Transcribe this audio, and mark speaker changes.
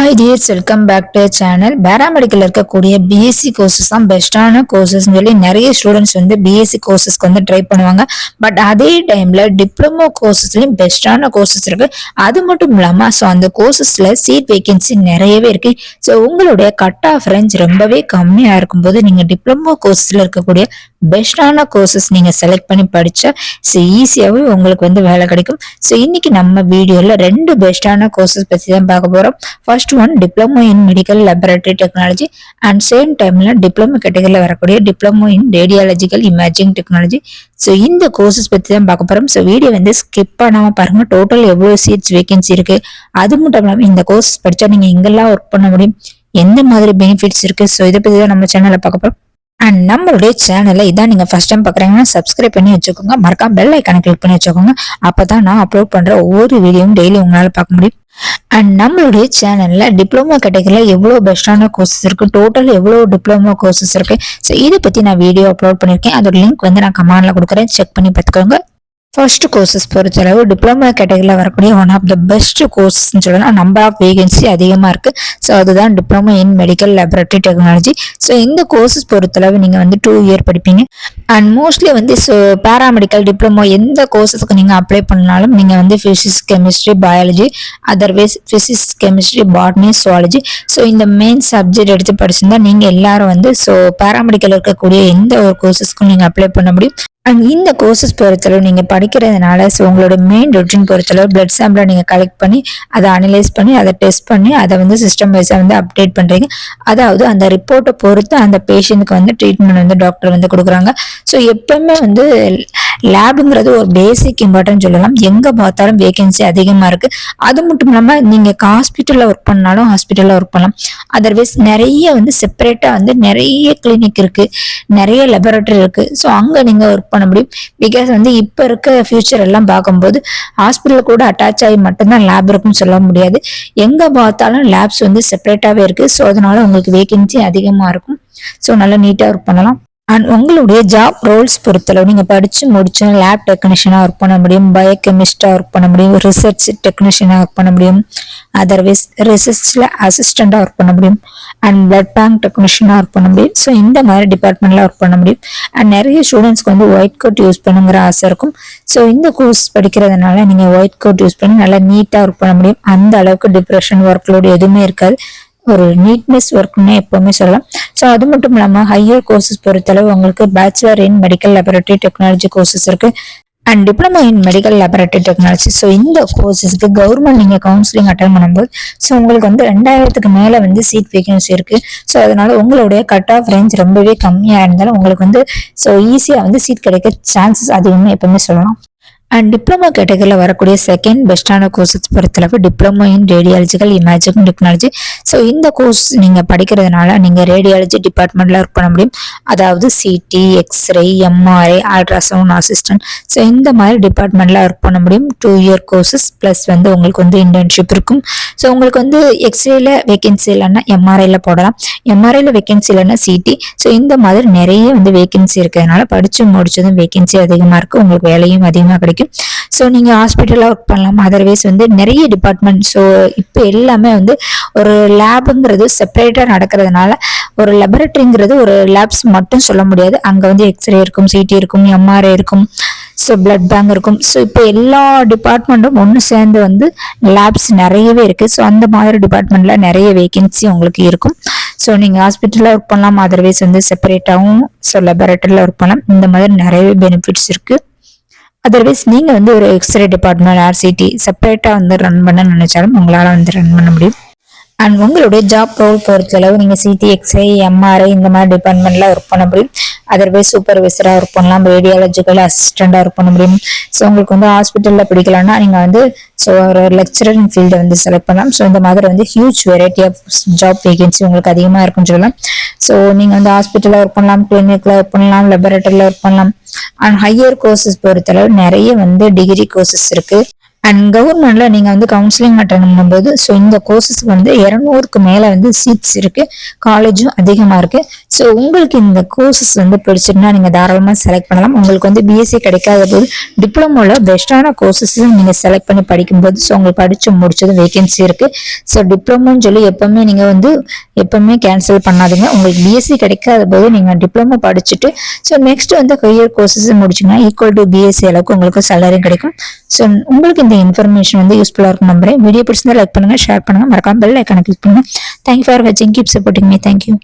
Speaker 1: Hi dears welcome back to channel paramedical இருக்கக்கூடிய BSc courses தான் பெஸ்ட்டான கோர்சஸ்ன்னு சொல்லி நிறைய ஸ்டூடெண்ட்ஸ் வந்து பிஎஸ்சி கோர்சஸ்க்கு வந்து ட்ரை பண்ணுவாங்க. பட் அதே டைம்ல டிப்ளமோ கோர்சஸ்லையும் பெஸ்ட்டான கோர்சஸ் இருக்கு. அது மட்டும் இல்லாமல் ஸோ அந்த கோர்சஸ்ல சீட் வேகன்சி நிறையவே இருக்கு. ஸோ உங்களுடைய கட் ஆஃப் ரேஞ்ச் ரொம்பவே கம்மியா இருக்கும்போது நீங்க டிப்ளமோ கோர்சஸ்ல இருக்கக்கூடிய பெஸ்டான கோர்சஸ் நீங்க செலக்ட் பண்ணி படிச்சா ஸோ ஈஸியாகவே உங்களுக்கு வந்து வேலை கிடைக்கும். ஸோ இன்னைக்கு நம்ம வீடியோல ரெண்டு பெஸ்டான கோர்சஸ் பத்தி தான் பார்க்க போறோம். First one diploma in medical laboratory technology and same டைம்ல டிப்ளமோ கேட்டகரியில் வரக்கூடிய diploma in radiological imaging technology so இந்த கோர்சஸ் பற்றி தான் பார்க்க போகிறோம் ஸோ வீடியோ வந்து ஸ்கிப் பண்ணாமல் பாருங்க. டோட்டல் எவ்வளோ சீட்ஸ் வேகன்சி இருக்கு? அது மட்டும் இல்லாமல் இந்த கோர்ஸ் படித்தா நீங்கள் எங்கெல்லாம் ஒர்க் பண்ண முடியும்? எந்த மாதிரி பெனிஃபிட்ஸ் இருக்கு? ஸோ இதை பற்றி தான் நம்ம சேனலில் பார்க்க போகிறோம் அண்ட் நம்மளுடைய சேனலில் இதான் நீங்கள் ஃபஸ்ட் டைம் பார்க்குறீங்கன்னா சப்ஸ்கிரைப் பண்ணி வச்சுக்கோங்க. மறக்காம பெல் ஐக்கானை கிளிக் பண்ணி வச்சுக்கோங்க. அப்போ தான் நான் அப்லோட் பண்ணுற ஒவ்வொரு வீடியோவும் டெய்லி உங்களால் பார்க்க முடியும். அண்ட் நம்மளுடைய சேனல்ல டிப்ளமோ கேட்டகரியில் எவ்வளோ பெஸ்டான கோர்சஸ் இருக்கு? டோட்டல் எவ்வளோ டிப்ளமோ கோர்சஸ் இருக்கு? ஸோ இதை பத்தி நான் வீடியோ அப்லோட் பண்ணியிருக்கேன். அதோட லிங்க் வந்து நான் கமெண்ட்ல கொடுக்குறேன். செக் பண்ணி பார்த்துக்கோங்க. ஃபர்ஸ்ட் கோர்சஸ் பொறுத்தளவு டிப்ளமோ கேட்டகரியில் வரக்கூடிய ஒன் ஆஃப் த பெஸ்ட் கோர்சஸ்ன்னு சொல்லலாம் நம்பர் ஆஃப் வேகன்சி அதிகமாக இருக்குது ஸோ அதுதான் diploma in medical laboratory technology so இந்த கோர்சஸ் பொறுத்தளவு நீங்கள் வந்து டூ இயர் படிப்பீங்க. அண்ட் மோஸ்ட்லி வந்து ஸோ பேராமெடிக்கல் டிப்ளமோ எந்த கோர்சஸ்க்கு நீங்கள் அப்ளை பண்ணாலும் நீங்கள் வந்து physics chemistry biology otherwise physics chemistry botany zoology so இந்த மெயின் சப்ஜெக்ட் எடுத்து படிச்சிருந்தா நீங்கள் எல்லாரும் வந்து ஸோ பேராமெடிக்கல் இருக்கக்கூடிய எந்த ஒரு கோர்சஸ்க்கும் நீங்கள் அப்ளை பண்ண முடியும். அண்ட் இந்த கோர்சஸ் பொறுத்தளவு நீங்கள் படிக்கிறதுனால ஸோ உங்களோட மெயின் ரொட்டீன் பொறுத்தளவு பிளட் சாம்பிளை நீங்கள் கலெக்ட் பண்ணி அதை அனலைஸ் பண்ணி அதை டெஸ்ட் பண்ணி அதை வந்து சிஸ்டம் வைஸாக வந்து அப்டேட் பண்ணுறீங்க அதாவது அந்த ரிப்போர்ட்டை பொறுத்து அந்த பேஷண்ட்டுக்கு வந்து ட்ரீட்மெண்ட் வந்து டாக்டர் வந்து கொடுக்குறாங்க. ஸோ எப்பவுமே வந்து லேபுங்கிறது ஒரு பேசிக் இம்பார்ட்டன்ட் சொல்லலாம். எங்கே பார்த்தாலும் வேகன்சி அதிகமாக இருக்குது அது மட்டும் இல்லாமல் நீங்கள் ஹாஸ்பிட்டலில் ஒர்க் பண்ணாலும் ஹாஸ்பிட்டலில் ஒர்க் பண்ணலாம். அதர்வைஸ் நிறைய வந்து செப்பரேட்டாக வந்து நிறைய கிளினிக் இருக்குது நிறைய லெபரட்டரி இருக்குது ஸோ அங்கே நீங்கள் ஒர்க் பண்ண முடியும். பிகாஸ் வந்து இப்போ இருக்க ஃபியூச்சர் எல்லாம் பார்க்கும்போது ஹாஸ்பிட்டல் கூட அட்டாச் ஆகி மட்டும்தான் லேப் இருக்குன்னு சொல்ல முடியாது. எங்கே பார்த்தாலும் லேப்ஸ் வந்து செப்பரேட்டாகவே இருக்குது ஸோ அதனால உங்களுக்கு வேகன்சி அதிகமாக இருக்கும். ஸோ நல்லா நீட்டாக ஒர்க் பண்ணலாம். அண்ட் உங்களுடைய ஜாப் ரோல்ஸ் பொறுத்தளவு நீங்கள் படித்து முடிச்சு லேப் டெக்னீஷியனாக ஒர்க் பண்ண முடியும் பயோகெமிஸ்டாக ஒர்க் பண்ண முடியும் ரிசர்ச் டெக்னீஷியனாக ஒர்க் பண்ண முடியும் அதர்வைஸ் ரிசர்ச்சில் அசிஸ்டண்ட்டாக ஒர்க் பண்ண முடியும் அண்ட் பிளட் பேங்க் டெக்னீஷியனாக ஒர்க் பண்ண முடியும். ஸோ இந்த மாதிரி டிபார்ட்மெண்ட்டில் ஒர்க் பண்ண முடியும். அண்ட் நிறைய ஸ்டூடெண்ட்ஸ்க்கு வந்து ஒயிட் கோட் யூஸ் பண்ணுங்கிற ஆசை இருக்கும். ஸோ இந்த கோர்ஸ் படிக்கிறதுனால நீங்கள் ஒயிட் கோட் யூஸ் பண்ணி நல்லா நீட்டாக ஒர்க் பண்ண முடியும். அந்த அளவுக்கு டிப்ரெஷன் ஒர்க் லோடு எதுவுமே இருக்காது. ஒரு நீட்னஸ் ஒர்க்னு எப்பவுமே சொல்லலாம். ஸோ அது மட்டும் இல்லாமல் ஹையர் கோர்சஸ் பொறுத்தளவு உங்களுக்கு bachelor in medical laboratory technology courses இருக்கு. And diploma in medical laboratory technology so இந்த கோர்சஸ்க்கு கவர்மெண்ட் நீங்கள் கவுன்சிலிங் அட்டன் பண்ணும்போது ஸோ உங்களுக்கு வந்து ரெண்டாயிரத்துக்கு மேலே வந்து சீட் வேகன்சி இருக்கு. ஸோ அதனால உங்களுடைய கட் ஆஃப் ரேஞ்ச் ரொம்பவே கம்மியாக இருந்தாலும் உங்களுக்கு வந்து ஸோ ஈஸியாக வந்து சீட் கிடைக்க சான்சஸ் அதிகமாக எப்பவுமே சொல்லலாம். அண்ட் டிப்ளமோ கேட்டகரியில் வரக்கூடிய செகண்ட் பெஸ்டான கோர்சஸ் பொறுத்தளவு diploma in radiological imaging technology so இந்த கோர்ஸ் நீங்கள் படிக்கிறதுனால நீங்கள் ரேடியாலஜி டிபார்ட்மெண்ட்டில் ஒர்க் பண்ண முடியும். அதாவது CT X-ray MRI ultrasound assistant so இந்த மாதிரி டிபார்ட்மெண்ட்டில் ஒர்க் பண்ண முடியும். டூ இயர் கோர்சஸ் ப்ளஸ் வந்து உங்களுக்கு வந்து இன்டர்ன்ஷிப் இருக்கும். ஸோ உங்களுக்கு வந்து எக்ஸ்ரேல வேகன்சி இல்லைன்னா எம்ஆர்ஐயில் போடலாம். எம்ஆர்ஐயில் வேகன்சி இல்லைன்னா சிடி ஸோ இந்த மாதிரி நிறைய வந்து வேகன்சி இருக்கிறதுனால படித்து முடிச்சதும் வேகன்சி அதிகமாக இருக்குது உங்களுக்கு வேலையும் அதிகமாக கிடைக்கும். வரைக்கும் ஸோ நீங்கள் ஹாஸ்பிட்டலில் ஒர்க் பண்ணலாம். அதர்வைஸ் வந்து நிறைய டிபார்ட்மெண்ட் ஸோ இப்போ எல்லாமே வந்து ஒரு லேபுங்கிறது செப்பரேட்டாக நடக்கிறதுனால ஒரு லெபரட்டரிங்கிறது ஒரு லேப்ஸ் மட்டும் சொல்ல முடியாது. அங்கே வந்து எக்ஸ்ரே இருக்கும் சிடி இருக்கும் எம்ஆர்ஐ இருக்கும் ஸோ பிளட் பேங்க் இருக்கும். ஸோ இப்போ எல்லா டிபார்ட்மெண்ட்டும் ஒன்று சேர்ந்து வந்து லேப்ஸ் நிறையவே இருக்குது ஸோ அந்த மாதிரி டிபார்ட்மெண்ட்டில் நிறைய வேகன்சி உங்களுக்கு இருக்கும். ஸோ நீங்கள் ஹாஸ்பிட்டலில் ஒர்க் பண்ணலாம். அதர்வைஸ் வந்து செப்பரேட்டாகவும் ஸோ லெபரட்டரியில் ஒர்க் பண்ணலாம். இந்த மாதிரி நிறையவே பெனிஃபிட்ஸ் இருக்குது அதர்வைஸ் நீங்கள் வந்து ஒரு எக்ஸ்ரே டிபார்ட்மெண்ட் ஆர்சிடி செப்பரேட்டாக வந்து ரன் பண்ண நினைச்சாலும் உங்களால் வந்து ரன் பண்ண முடியும். அண்ட் உங்களுடைய ஜாப் ரோல் பொறுத்தளவு நீங்கள் சிடிஎக்ஸ்ஐ எம்ஆர்ஐ இந்த மாதிரி டிபார்ட்மெண்ட்டில் ஒர்க் பண்ண முடியும். அதர்வைஸ் சூப்பர்வைசராக ஒர்க் பண்ணலாம் ரேடியாலஜிக்கல் அசிஸ்டண்டாக ஒர்க் பண்ண முடியும். ஸோ உங்களுக்கு வந்து ஹாஸ்பிட்டலில் பிடிக்கலாம்னா நீங்கள் வந்து ஸோ ஒரு லெக்சரிங் ஃபீல்டை வந்து செலக்ட் பண்ணலாம். ஸோ இந்த மாதிரி வந்து huge variety of job vacancy உங்களுக்கு அதிகமாக இருக்குன்னு சொல்லலாம். ஸோ நீங்கள் வந்து ஹாஸ்பிட்டலில் ஒர்க் பண்ணலாம் கிளினிக்கில் ஒர்க் பண்ணலாம் லெபரட்டரியில் ஒர்க் பண்ணலாம். அண்ட் ஹையர் கோர்சஸ் பொறுத்தளவு நிறைய வந்து டிகிரி கோர்சஸ் இருக்குது அண்ட் கவர்மெண்ட்ல நீங்க வந்து கவுன்சிலிங் அட்டன் பண்ணும்போது ஸோ இந்த கோர்சஸ் வந்து இரநூறுக்கு மேல வந்து சீட்ஸ் இருக்கு காலேஜும் அதிகமா இருக்கு. ஸோ உங்களுக்கு இந்த கோர்சஸ் வந்து பிடிச்சிருந்தா நீங்க தாராளமா செலக்ட் பண்ணலாம். உங்களுக்கு வந்து பிஎஸ்சி கிடைக்காத போது டிப்ளமோல பெஸ்டான கோர்சஸ் நீங்க செலக்ட் பண்ணி படிக்கும்போது ஸோ உங்களுக்கு படிச்சு முடிச்சது வேகன்சி இருக்கு. ஸோ டிப்ளமோன்னு சொல்லி எப்பவுமே நீங்க வந்து எப்பவுமே கேன்சல் பண்ணாதீங்க. உங்களுக்கு பிஎஸ்சி கிடைக்காத போது நீங்க டிப்ளமோ படிச்சுட்டு ஸோ நெக்ஸ்ட் வந்து ஹையர் கோர்சஸ் முடிச்சீங்கன்னா ஈக்குவல் டு பிஎஸ்சி அளவுக்கு உங்களுக்கு சேலரி கிடைக்கும். ஸோ உங்களுக்கு இந்த இன்ஃபர்மேஷன் வந்து யூஸ்ஃபுல்லாக இருக்கும் நம்புறேன். வீடியோ பிடிச்சிருந்தா லைக் பண்ணுங்க ஷேர் பண்ணுங்க. மறக்காம பெல் ஐக்கான கிளிக் பண்ணுங்கள் தேங்க்யூ ஃபார் வாட்சிங் keep supporting me thank you